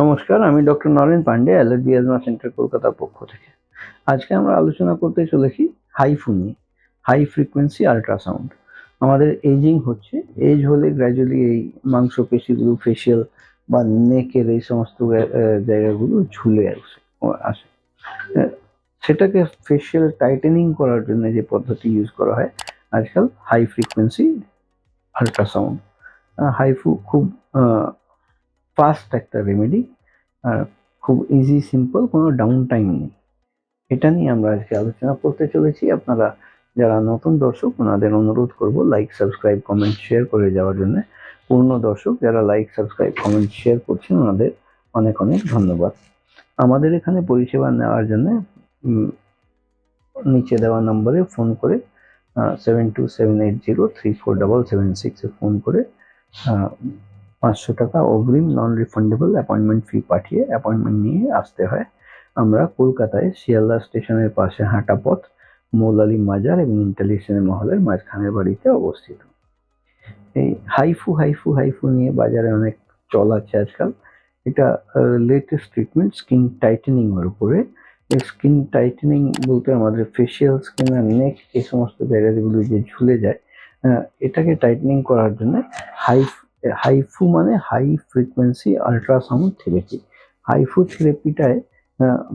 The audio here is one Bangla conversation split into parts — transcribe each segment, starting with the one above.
নমস্কার, আমি doctor Naren Pande, allergy asthma centre কলকাতার পক্ষ থেকে। আজকে আমরা আলোচনা করতে চলেছি হাইফু নিয়ে, হাই ফ্রিকোয়েন্সি আল্ট্রাসাউন্ড। আমাদের এজিং হচ্ছে, এজ হলে গ্র্যাজুয়ালি এই মাংসপেশিগুলো, ফেশিয়াল বা নেকের এই সমস্ত জায়গাগুলো ঝুলে আসে আসে। সেটাকে ফেশিয়াল টাইটেনিং করার জন্য যে পদ্ধতি ইউজ করা হয়, আজকাল হাই ফ্রিকোয়েন্সি আল্ট্রাসাউন্ড। হাইফু খুব ফাস্ট একটা রেমেডি, আর খুব ইজি, সিম্পল, কোনো ডাউন টাইম নেই। এটা নিয়ে আমরা আজকে আলোচনা করতে চলেছি। আপনারা যারা নতুন দর্শক, ওনাদের অনুরোধ করব লাইক সাবস্ক্রাইব কমেন্ট শেয়ার করে যাওয়ার জন্য। পূর্ণ দর্শক যারা লাইক সাবস্ক্রাইব কমেন্ট শেয়ার করছেন, ওনাদের অনেক অনেক ধন্যবাদ। আমাদের এখানে পরিষেবা নেওয়ার জন্য নিচে দেওয়া নম্বরে ফোন করে seven two seven eight zero three four double seven সিক্সে ফোন করে পাঁচশো টাকা অগ্রিম নন রিফান্ডেবল অ্যাপয়েন্টমেন্ট ফি পাঠিয়ে অ্যাপয়েন্টমেন্ট নিয়ে আসতে হয়। আমরা কলকাতায় শিয়ালদা স্টেশনের পাশে হাঁটা পথ, মৌলালি মাজার এবং ইন্টালি সিনেমা হলের মাঝখানের বাড়িতে অবস্থিত। এই হাইফু হাইফু হাইফু নিয়ে বাজারে অনেক চল আছে আজকাল। এটা লেটেস্ট ট্রিটমেন্ট স্কিন টাইটেনিং এর উপরে। এই স্কিন টাইটেনিং বলতে আমাদের ফেশিয়াল স্কিন আর নেক এই সমস্ত জায়গাগুলো যে ঝুলে যায় এটাকে টাইটেনিং করার জন্য হাই হাইফু মানে high frequency ultrasound therapy. HIFU থেরাপিটায়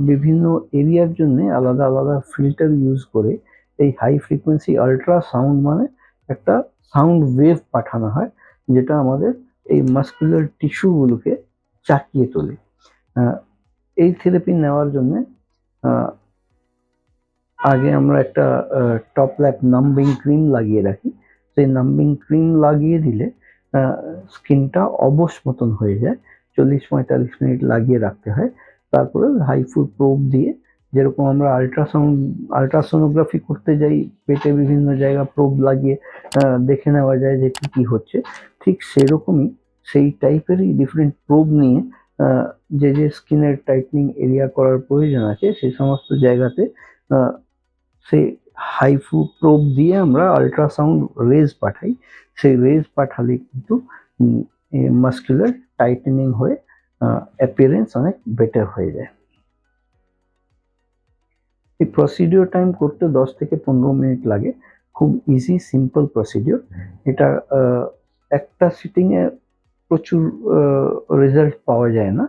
বিভিন্ন এরিয়ার জন্য আলাদা আলাদা ফিল্টার ইউজ করে এই হাই ফ্রিকোয়েন্সি আল্ট্রাসাউন্ড মানে একটা সাউন্ড ওয়েভ পাঠানো হয়, যেটা আমাদের এই মাস্কুলার টিস্যুগুলোকে চাকিয়ে তোলে। এই থেরাপি নেওয়ার জন্যে আগে আমরা একটা টপ ল্যাপ নাম্বিং ক্রিম লাগিয়ে রাখি। সেই নাম্বিং ক্রিম লাগিয়ে দিলে স্কিনটা অবশ মতন হয়ে যায়। চল্লিশ, পঁয়তাল্লিশ মিনিট লাগিয়ে রাখতে হয়। তারপরে হাইফু প্রোব দিয়ে যেরকম আমরা আলট্রাসাউন্ড আল্ট্রাসোনোগ্রাফি করতে যাই, পেটে বিভিন্ন জায়গা প্রোব লাগিয়ে দেখে নেওয়া যায় যে কী কী হচ্ছে। ঠিক সেরকমই সেই টাইপেরই ডিফারেন্ট প্রোব নিয়ে যে যে স্কিনের টাইটনিং এরিয়া করার প্রয়োজন আছে সেই সমস্ত জায়গাতে সেই হাইফু প্রোব দিয়ে আমরা আল্ট্রাসাউন্ড রেজ পাঠাই। সেই রেজ পাঠালে কিন্তু মাস্কুলার টাইটেনিং হয়ে অ্যাপিয়ারেন্স অনেক বেটার হয়ে যায়। এই প্রসিডিওর টাইম করতে দশ থেকে পনেরো মিনিট লাগে। খুব ইজি সিম্পল প্রসিডিওর এটা একটা সিটিংয়ে প্রচুর রেজাল্ট পাওয়া যায় না।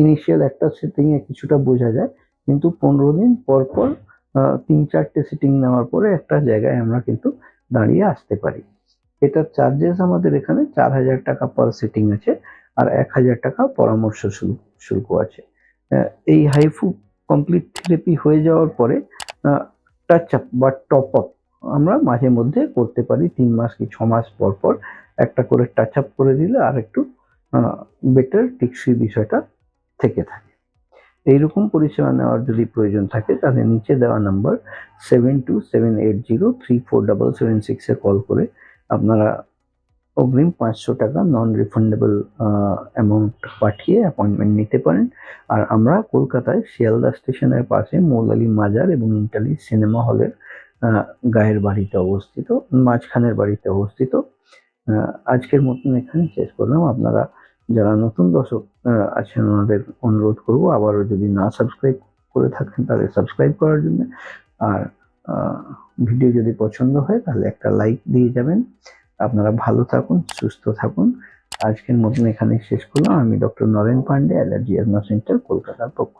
ইনিশিয়াল একটা সিটিংয়ে কিছুটা বোঝা যায়। কিন্তু পনেরো দিন পর পর তিন চারটে সিটিং নেওয়ার পরে একটা জায়গায় আমরা কিন্তু দাঁড়িয়ে আসতে পারি। এটার চার্জেস আমাদের এখানে চার হাজার টাকা পার সিটিং আছে আর এক হাজার টাকা পরামর্শ শুল্ক আছে। এই হাইফু কমপ্লিট থেরাপি হয়ে যাওয়ার পরে টাচ আপ বা টপ আপ আমরা মাঝে মধ্যে করতে পারি। তিন মাস কি ছ মাস পর পর একটা করে টাচ আপ করে দিলে আর একটু বেটার টিকসই বিষয়টা থেকে থাকে। এইরকম পরিষেবা নেওয়ার যদি প্রয়োজন থাকে, তাহলে নিচে দেওয়া number seven two seven eight zero three four double seven সিক্সে কল করে আপনারা অগ্রিম পাঁচশো টাকা নন রিফান্ডেবল অ্যামাউন্ট পাঠিয়ে অ্যাপয়েন্টমেন্ট নিতে পারেন। আর আমরা কলকাতায় শিয়ালদা স্টেশনের পাশে মৌলালি মাজার এবং ইন্টালি সিনেমা হলের গায়ের বাড়িতে অবস্থিত, মাঝখানের বাড়িতে অবস্থিত। আজকের মতন এখানে শেষ করলাম। আপনারা যারা নতুন দর্শক আছেন, ওনাদের অনুরোধ করব আবারও যদি না সাবস্ক্রাইব করে থাকেন, তাহলে সাবস্ক্রাইব করার জন্য। আর ভিডিও যদি পছন্দ হয়, তাহলে একটা লাইক দিয়ে যাবেন। আপনারা ভালো থাকুন, সুস্থ থাকুন। আজকের মতন এখানে শেষ করলাম। আমি doctor Naren Pande allergy asthma centre কলকাতার পক্ষ।